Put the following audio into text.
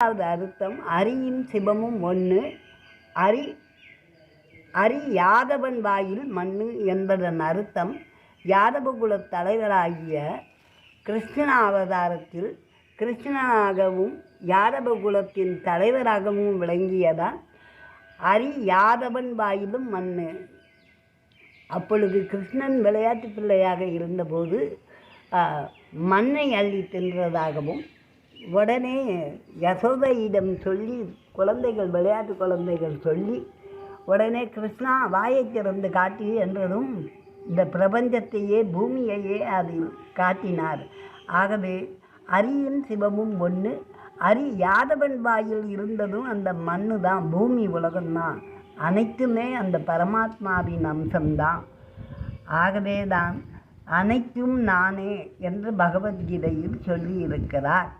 இரண்டாவது அர்த்தம் அரியும் சிவமும் ஒன்று அரி அரி யாதவன் வாயில் மண்ணு என்பதன் அர்த்தம். யாதவகுல தலைவராகிய கிருஷ்ண அவதாரத்தில் கிருஷ்ணனாகவும் யாதவகுலத்தின் தலைவராகவும் விளங்கியதால் அரி யாதவன் வாயிலும் மண்ணு. அப்பொழுது கிருஷ்ணன் விளையாட்டு பிள்ளையாக இருந்தபோது மண்ணை அள்ளி தின்றதாகவும் உடனே யசோதையிடம் சொல்லி குழந்தைகள் விளையாட்டு குழந்தைகள் சொல்லி உடனே கிருஷ்ணா வாயை திறந்து காட்டி என்றதும் இந்த பிரபஞ்சத்தையே பூமியையே அதில் காட்டினார். ஆகவே அரியும் சிவமும் ஒன்று அரி யாதவன் வாயில் இருந்ததும் அந்த மண்ணு தான் பூமி உலகம்தான். அனைத்துமே அந்த பரமாத்மாவின் அம்சம்தான். ஆகவே தான் அனைத்தும் நானே என்று பகவத்கீதையில் சொல்லியிருக்கிறார்.